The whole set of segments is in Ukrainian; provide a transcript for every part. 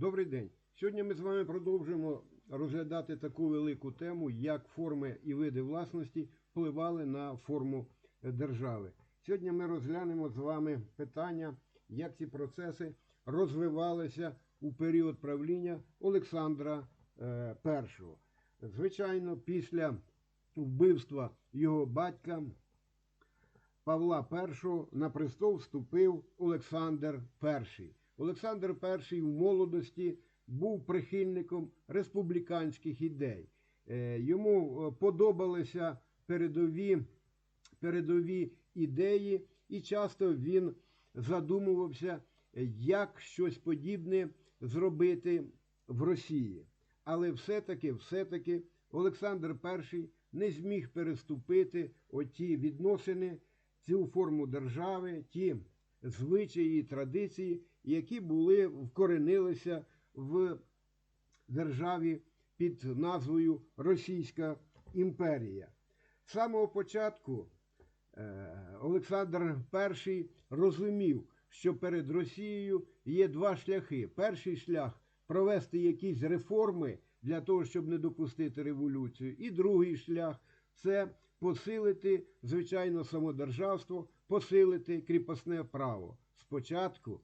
Добрий день. Сьогодні ми з вами продовжуємо розглядати таку велику тему, як форми і види власності впливали на форму е, держави. Сьогодні ми розглянемо з вами питання, як ці процеси розвивалися у період правління Олександра е, І. Звичайно, після вбивства його батька Павла І на престол вступив Олександр І. Олександр І в молодості був прихильником республіканських ідей. Е, Йому е, подобалися передові, передові ідеї, і часто він задумувався, як щось подібне зробити в Росії. Але все-таки, все-таки Олександр І не зміг переступити оті відносини, цю форму держави, ті звичаї традиції, які були вкоренилися в державі під назвою Російська імперія. З самого початку е, Олександр І розумів, що перед Росією є два шляхи. Перший шлях провести якісь реформи для того, щоб не допустити революцію. І другий шлях це посилити, звичайно, самодержавство, посилити кріпосне право. Спочатку,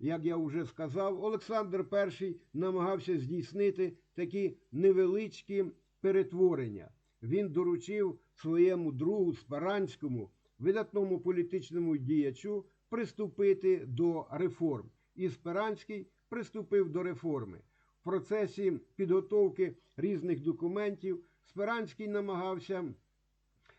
як я вже сказав, Олександр І намагався здійснити такі невеличкі перетворення. Він доручив своєму другу Спаранському, видатному політичному діячу, приступити до реформ. І Спиранський приступив до реформи. В процесі підготовки різних документів Спиранський намагався,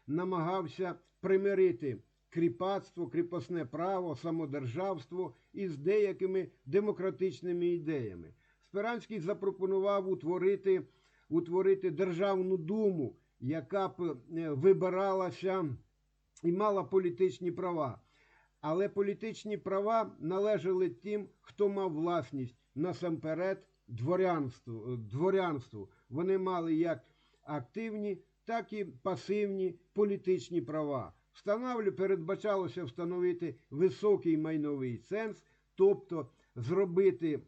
намагався примирити кріпацтво, кріпосне право, самодержавство із деякими демократичними ідеями. Спиранський запропонував утворити, утворити державну думу, яка б е, вибиралася і мала політичні права. Але політичні права належали тим, хто мав власність насамперед дворянству. е, дворянству. Вони мали як активні, так і пасивні політичні права. Встановлю, передбачалося встановити високий майновий ценз, тобто зробити,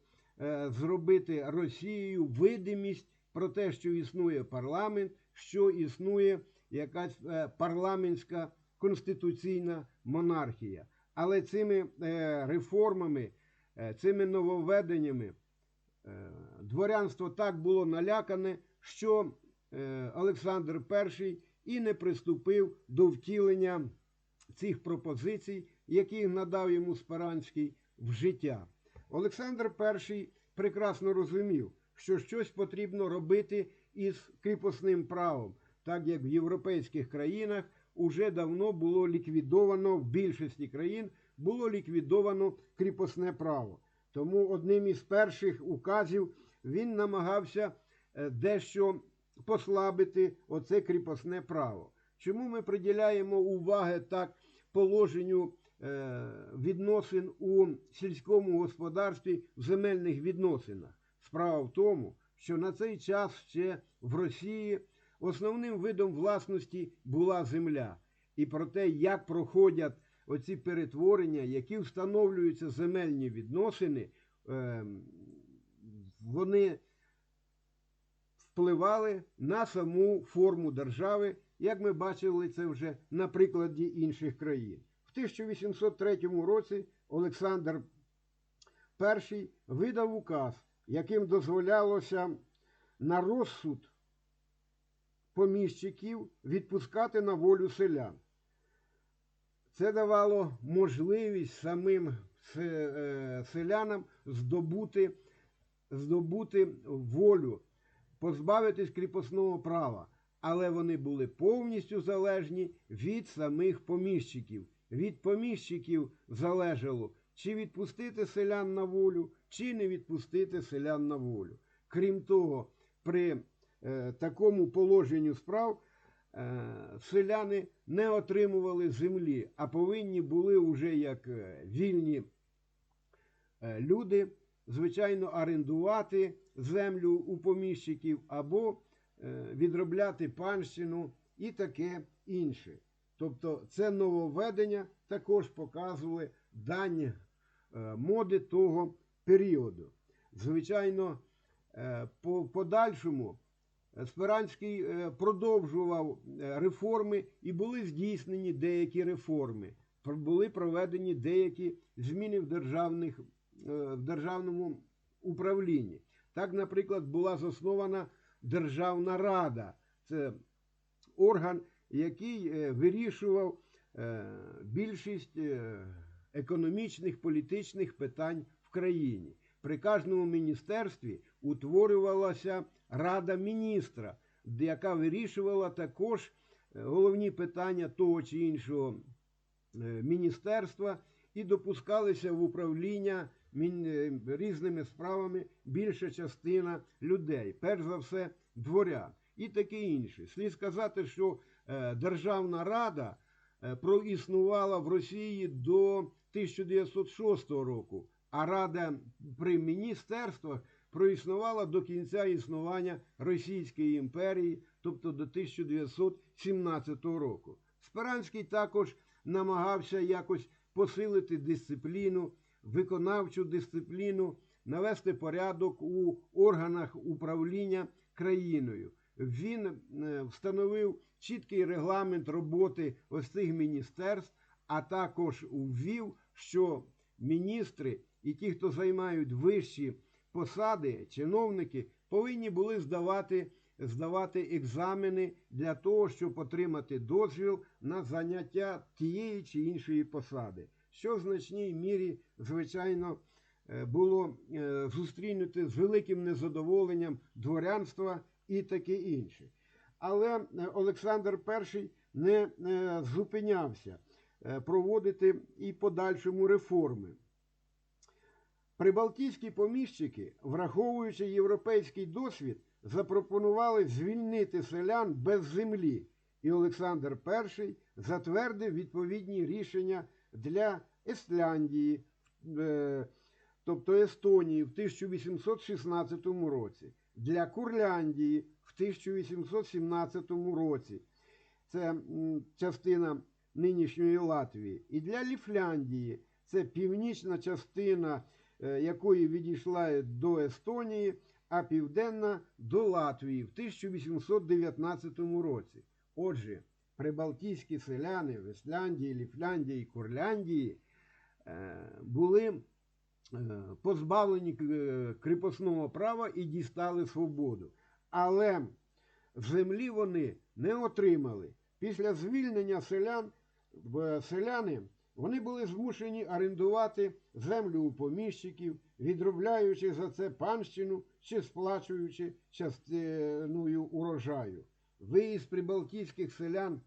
е, зробити Росією видимість про те, що існує парламент, що існує якась е, парламентська конституційна монархія. Але цими е, реформами, цими нововведеннями дворянство так було налякане, що Олександр І і не приступив до втілення цих пропозицій, які надав йому Спаранський в життя. Олександр І прекрасно розумів, що щось потрібно робити із кріпосним правом, так як в європейських країнах уже давно було ліквідовано в більшості країн було ліквідовано кріпосне право. Тому одним із перших указів він намагався е, дещо послабити оце кріпосне право. Чому ми приділяємо уваги так положенню е, відносин у сільському господарстві в земельних відносинах? Справа в тому, що на цей час ще в Росії основним видом власності була земля. І про те, як проходять оці перетворення, які встановлюються земельні відносини, е, вони впливали на саму форму держави, як ми бачили це вже на прикладі інших країн. В 1803 році Олександр І видав указ, яким дозволялося на розсуд поміщиків відпускати на волю селян. Це давало можливість самим е, селянам здобути, здобути волю, позбавитись кріпосного права. Але вони були повністю залежні від самих поміщиків. Від поміщиків залежало, чи відпустити селян на волю, чи не відпустити селян на волю. Крім того, при е, такому положенню справ е, селяни не отримували землі, а повинні були вже як е, вільні е, люди, звичайно, орендувати землю у поміщиків або е, відробляти панщину і таке інше. Тобто це нововведення також показували дані е, моди того періоду. звичайно, е, по подальшому Спиранський продовжував реформи і були здійснені деякі реформи. Були проведені деякі зміни в, державних, в державному управлінні. Так, наприклад, була заснована Державна Рада. Це орган, який е, вирішував е, більшість е, економічних, політичних питань в країні. При кожному міністерстві утворювалася Рада міністра, яка вирішувала також е, головні питання того чи іншого е, міністерства і допускалися в управління е, різними справами більша частина людей, перш за все, дворян і таке інше. Слід сказати, що е, Державна Рада е, проіснувала в Росії до 1906 року, а Рада при міністерствах проіснувала до кінця існування Російської імперії, тобто до 1917 року. Спиранський також намагався якось посилити дисципліну, виконавчу дисципліну, навести порядок у органах управління країною. Він е, встановив чіткий регламент роботи ось цих міністерств, а також ввів, що міністри і ті, хто займають вищі посади, чиновники, повинні були здавати, здавати екзамени для того, щоб отримати дозвіл на заняття тієї чи іншої посади, що в значній мірі, звичайно, е, було е, зустрінуте з великим незадоволенням дворянства і таке інше. Але е, Олександр І не зупинявся проводити і подальшому реформи. Прибалтійські поміщики, враховуючи європейський досвід, запропонували звільнити селян без землі, і Олександр І затвердив відповідні рішення для Естляндії, е, тобто Естонії в 1816 році, для Курляндії в 1817 році. Це частина нинішньої Латвії, і для Ліфляндії це північна частина, е, якої відійшла до Естонії, а південна до Латвії в 1819 році. Отже, прибалтійські селяни в Ісляндії, Ліфляндії Курляндії е, були е, позбавлені е, кріпосного права і дістали свободу. Але землі вони не отримали. Після звільнення селян селяни вони були змушені орендувати землю у поміщиків, відробляючи за це панщину чи сплачуючи частиною урожаю. Виїзд прибалтійських селян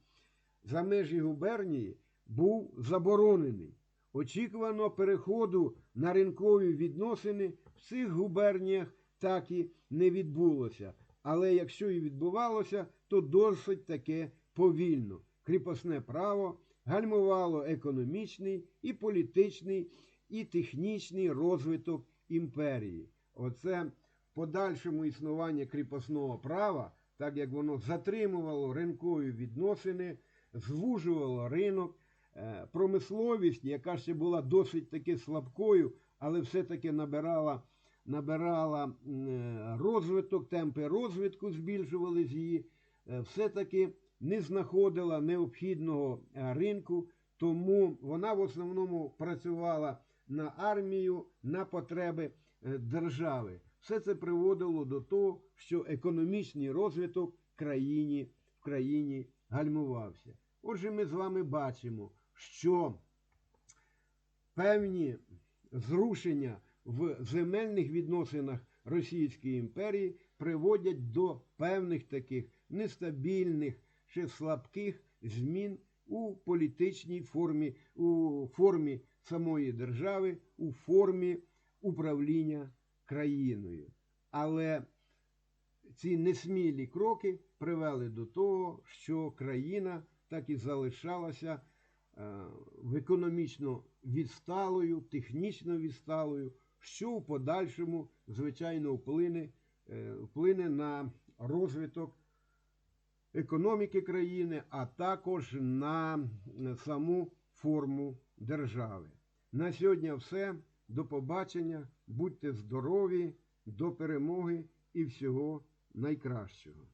за межі губернії був заборонений. Очікувано переходу на ринкові відносини в цих губерніях так і не відбулося. Але якщо і відбувалося, то досить таке повільно. Кріпосне право гальмувало економічний і політичний, і технічний розвиток імперії. Оце в подальшому існування кріпосного права, так як воно затримувало ринкові відносини, звужувало ринок, е, промисловість, яка ще була досить таки слабкою, але все-таки набирала, набирала е, розвиток, темпи розвитку збільшувались її, е, все-таки не знаходила необхідного ринку, тому вона в основному працювала на армію, на потреби держави. Все це приводило до того, що економічний розвиток країні, в країні гальмувався. Отже, ми з вами бачимо, що певні зрушення в земельних відносинах Російської імперії приводять до певних таких нестабільних чи слабких змін у політичній формі, у формі самої держави, у формі управління країною. Але ці несмілі кроки привели до того, що країна так і залишалася е, в економічно відсталою, технічно відсталою, що в подальшому, звичайно, вплине, е, вплине на розвиток економіки країни, а також на саму форму держави. На сьогодні все. До побачення. Будьте здорові, до перемоги і всього найкращого.